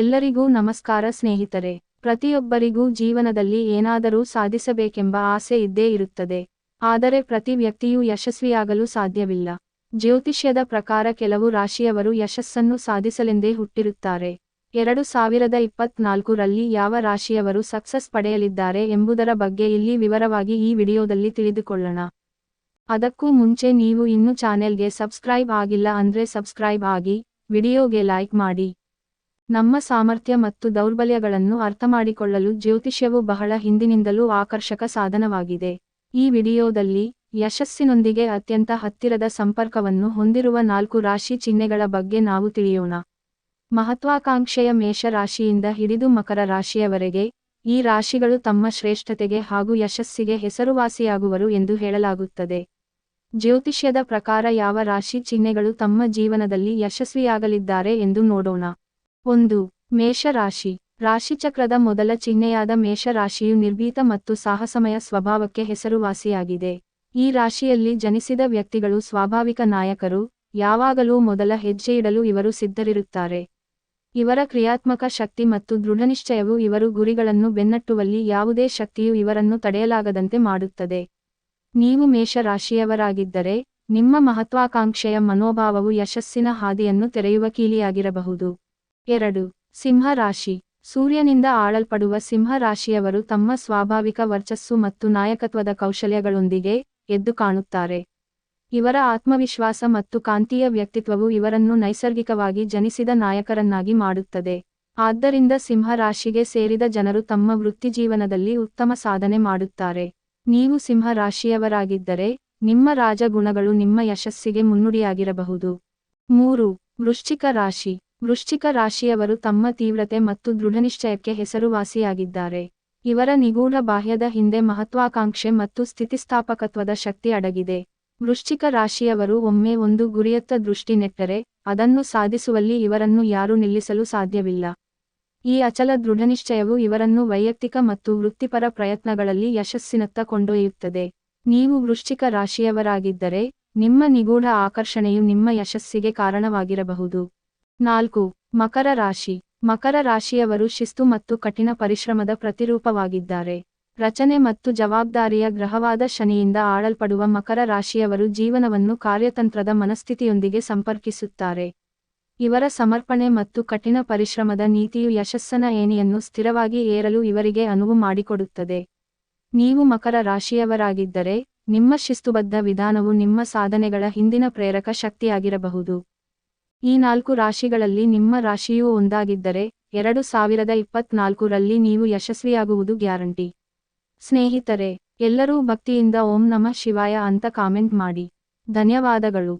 ಎಲ್ಲರಿಗೂ ನಮಸ್ಕಾರ ಸ್ನೇಹಿತರೆ. ಪ್ರತಿಯೊಬ್ಬರಿಗೂ ಜೀವನದಲ್ಲಿ ಏನಾದರೂ ಸಾಧಿಸಬೇಕೆಂಬ ಆಸೆ ಇದ್ದೇ ಇರುತ್ತದೆ. ಆದರೆ ಪ್ರತಿ ವ್ಯಕ್ತಿಯೂ ಯಶಸ್ವಿಯಾಗಲು ಸಾಧ್ಯವಿಲ್ಲ. ಜ್ಯೋತಿಷ್ಯದ ಪ್ರಕಾರ ಕೆಲವು ರಾಶಿಯವರು ಯಶಸ್ಸನ್ನು ಸಾಧಿಸಲೆಂದೇ ಹುಟ್ಟಿರುತ್ತಾರೆ. ಎರಡು ಸಾವಿರದ ಇಪ್ಪತ್ನಾಲ್ಕು ರಲ್ಲಿ ಯಾವ ರಾಶಿಯವರು ಸಕ್ಸಸ್ ಪಡೆಯಲಿದ್ದಾರೆ ಎಂಬುದರ ಬಗ್ಗೆ ಇಲ್ಲಿ ವಿವರವಾಗಿ ಈ ವಿಡಿಯೋದಲ್ಲಿ ತಿಳಿದುಕೊಳ್ಳೋಣ. ಅದಕ್ಕೂ ಮುಂಚೆ ನೀವು ಇನ್ನು ಚಾನೆಲ್ಗೆ ಸಬ್ಸ್ಕ್ರೈಬ್ ಆಗಿಲ್ಲ ಅಂದ್ರೆ ಸಬ್ಸ್ಕ್ರೈಬ್ ಆಗಿ, ವಿಡಿಯೋಗೆ ಲೈಕ್ ಮಾಡಿ. ನಮ್ಮ ಸಾಮರ್ಥ್ಯ ಮತ್ತು ದೌರ್ಬಲ್ಯಗಳನ್ನು ಅರ್ಥಮಾಡಿಕೊಳ್ಳಲು ಜ್ಯೋತಿಷ್ಯವು ಬಹಳ ಹಿಂದಿನಿಂದಲೂ ಆಕರ್ಷಕ ಸಾಧನವಾಗಿದೆ. ಈ ವಿಡಿಯೋದಲ್ಲಿ ಯಶಸ್ಸಿನೊಂದಿಗೆ ಅತ್ಯಂತ ಹತ್ತಿರದ ಸಂಪರ್ಕವನ್ನು ಹೊಂದಿರುವ ನಾಲ್ಕು ರಾಶಿ ಚಿಹ್ನೆಗಳ ಬಗ್ಗೆ ನಾವು ತಿಳಿಯೋಣ. ಮಹತ್ವಾಕಾಂಕ್ಷೆಯ ಮೇಷ ರಾಶಿಯಿಂದ ಹಿಡಿದು ಮಕರ ರಾಶಿಯವರೆಗೆ ಈ ರಾಶಿಗಳು ತಮ್ಮ ಶ್ರೇಷ್ಠತೆಗೆ ಹಾಗೂ ಯಶಸ್ಸಿಗೆ ಹೆಸರುವಾಸಿಯಾಗುವರು ಎಂದು ಹೇಳಲಾಗುತ್ತದೆ. ಜ್ಯೋತಿಷ್ಯದ ಪ್ರಕಾರ ಯಾವ ರಾಶಿ ಚಿಹ್ನೆಗಳು ತಮ್ಮ ಜೀವನದಲ್ಲಿ ಯಶಸ್ವಿಯಾಗಲಿದ್ದಾರೆ ಎಂದು ನೋಡೋಣ. ಒಂದು, ಮೇಷರಾಶಿ. ರಾಶಿಚಕ್ರದ ಮೊದಲ ಚಿಹ್ನೆಯಾದ ಮೇಷರಾಶಿಯು ನಿರ್ಭೀತ ಮತ್ತು ಸಾಹಸಮಯ ಸ್ವಭಾವಕ್ಕೆ ಹೆಸರುವಾಸಿಯಾಗಿದೆ. ಈ ರಾಶಿಯಲ್ಲಿ ಜನಿಸಿದ ವ್ಯಕ್ತಿಗಳು ಸ್ವಾಭಾವಿಕ ನಾಯಕರು, ಯಾವಾಗಲೂ ಮೊದಲ ಹೆಜ್ಜೆಯಿಡಲು ಇವರು ಸಿದ್ಧರಿರುತ್ತಾರೆ. ಇವರ ಕ್ರಿಯಾತ್ಮಕ ಶಕ್ತಿ ಮತ್ತು ದೃಢನಿಶ್ಚಯವು ಇವರು ಗುರಿಗಳನ್ನು ಬೆನ್ನಟ್ಟುವಲ್ಲಿ ಯಾವುದೇ ಶಕ್ತಿಯು ಇವರನ್ನು ತಡೆಯಲಾಗದಂತೆ ಮಾಡುತ್ತದೆ. ನೀವು ಮೇಷರಾಶಿಯವರಾಗಿದ್ದರೆ, ನಿಮ್ಮ ಮಹತ್ವಾಕಾಂಕ್ಷೆಯ ಮನೋಭಾವವು ಯಶಸ್ಸಿನ ಹಾದಿಯನ್ನು ತೆರೆಯುವ ಕೀಲಿಯಾಗಿರಬಹುದು. ಎರಡು. ಸಿಂಹ ರಾಶಿ ಸೂರ್ಯನಿಂದ ಆಳಲ್ಪಡುವ ಸಿಂಹ ರಾಶಿಯವರು ತಮ್ಮ ಸ್ವಾಭಾವಿಕ ವರ್ಚಸ್ಸು ಮತ್ತು ನಾಯಕತ್ವದ ಕೌಶಲ್ಯಗಳೊಂದಿಗೆ ಎದ್ದು ಕಾಣುತ್ತಾರೆ. ಇವರ ಆತ್ಮವಿಶ್ವಾಸ ಮತ್ತು ಕಾಂತೀಯ ವ್ಯಕ್ತಿತ್ವವು ಇವರನ್ನು ನೈಸರ್ಗಿಕವಾಗಿ ಜನಿಸಿದ ನಾಯಕರನ್ನಾಗಿ ಮಾಡುತ್ತದೆ. ಆದ್ದರಿಂದ ಸಿಂಹ ರಾಶಿಗೆ ಸೇರಿದ ಜನರು ತಮ್ಮ ವೃತ್ತಿಜೀವನದಲ್ಲಿ ಉತ್ತಮ ಸಾಧನೆ ಮಾಡುತ್ತಾರೆ. ನೀವು ಸಿಂಹ ರಾಶಿಯವರಾಗಿದ್ದರೆ ನಿಮ್ಮ ರಾಜಗುಣಗಳು ನಿಮ್ಮ ಯಶಸ್ಸಿಗೆ ಮುನ್ನುಡಿಯಾಗಿರಬಹುದು. ಮೂರು. ವೃಶ್ಚಿಕ ರಾಶಿ. ವೃಶ್ಚಿಕ ರಾಶಿಯವರು ತಮ್ಮ ತೀವ್ರತೆ ಮತ್ತು ದೃಢನಿಶ್ಚಯಕ್ಕೆ ಹೆಸರುವಾಸಿಯಾಗಿದ್ದಾರೆ. ಇವರ ನಿಗೂಢ ಬಾಹ್ಯದ ಹಿಂದೆ ಮಹತ್ವಾಕಾಂಕ್ಷೆ ಮತ್ತು ಸ್ಥಿತಿಸ್ಥಾಪಕತ್ವದ ಶಕ್ತಿ ಅಡಗಿದೆ. ವೃಶ್ಚಿಕ ರಾಶಿಯವರು ಒಮ್ಮೆ ಒಂದು ಗುರಿಯತ್ತ ದೃಷ್ಟಿ ನೆಟ್ಟರೆ, ಅದನ್ನು ಸಾಧಿಸುವಲ್ಲಿ ಇವರನ್ನು ಯಾರೂ ನಿಲ್ಲಿಸಲು ಸಾಧ್ಯವಿಲ್ಲ. ಈ ಅಚಲ ದೃಢನಿಶ್ಚಯವು ಇವರನ್ನು ವೈಯಕ್ತಿಕ ಮತ್ತು ವೃತ್ತಿಪರ ಪ್ರಯತ್ನಗಳಲ್ಲಿ ಯಶಸ್ಸಿನತ್ತ ಕೊಂಡೊಯ್ಯುತ್ತದೆ. ನೀವು ವೃಶ್ಚಿಕ ರಾಶಿಯವರಾಗಿದ್ದರೆ, ನಿಮ್ಮ ನಿಗೂಢ ಆಕರ್ಷಣೆಯು ನಿಮ್ಮ ಯಶಸ್ಸಿಗೆ ಕಾರಣವಾಗಿರಬಹುದು. ನಾಲ್ಕು, ಮಕರ ರಾಶಿ. ಮಕರ ರಾಶಿಯವರು ಶಿಸ್ತು ಮತ್ತು ಕಠಿಣ ಪರಿಶ್ರಮದ ಪ್ರತಿರೂಪವಾಗಿದ್ದಾರೆ. ರಚನೆ ಮತ್ತು ಜವಾಬ್ದಾರಿಯ ಗ್ರಹವಾದ ಶನಿಯಿಂದ ಆಳಲ್ಪಡುವ ಮಕರ ರಾಶಿಯವರು ಜೀವನವನ್ನು ಕಾರ್ಯತಂತ್ರದ ಮನಸ್ಥಿತಿಯೊಂದಿಗೆ ಸಂಪರ್ಕಿಸುತ್ತಾರೆ. ಇವರ ಸಮರ್ಪಣೆ ಮತ್ತು ಕಠಿಣ ಪರಿಶ್ರಮದ ನೀತಿಯು ಯಶಸ್ಸನ ಏಣಿಯನ್ನು ಸ್ಥಿರವಾಗಿ ಏರಲು ಇವರಿಗೆ ಅನುವು ಮಾಡಿಕೊಡುತ್ತದೆ. ನೀವು ಮಕರ ರಾಶಿಯವರಾಗಿದ್ದರೆ, ನಿಮ್ಮ ಶಿಸ್ತುಬದ್ಧ ವಿಧಾನವು ನಿಮ್ಮ ಸಾಧನೆಗಳ ಹಿಂದಿನ ಪ್ರೇರಕ ಶಕ್ತಿಯಾಗಿರಬಹುದು. ಈ ನಾಲ್ಕು ರಾಶಿಗಳಲ್ಲಿ ನಿಮ್ಮ ರಾಶಿಯೂ ಒಂದಾಗಿದ್ದರೆ ಎರಡು ಸಾವಿರದ ಇಪ್ಪತ್ನಾಲ್ಕರಲ್ಲಿ ನೀವು ಯಶಸ್ವಿಯಾಗುವುದು ಗ್ಯಾರಂಟಿ. ಸ್ನೇಹಿತರೆ, ಎಲ್ಲರೂ ಭಕ್ತಿಯಿಂದ ಓಂ ನಮಃ ಶಿವಾಯ ಅಂತ ಕಾಮೆಂಟ್ ಮಾಡಿ. ಧನ್ಯವಾದಗಳು.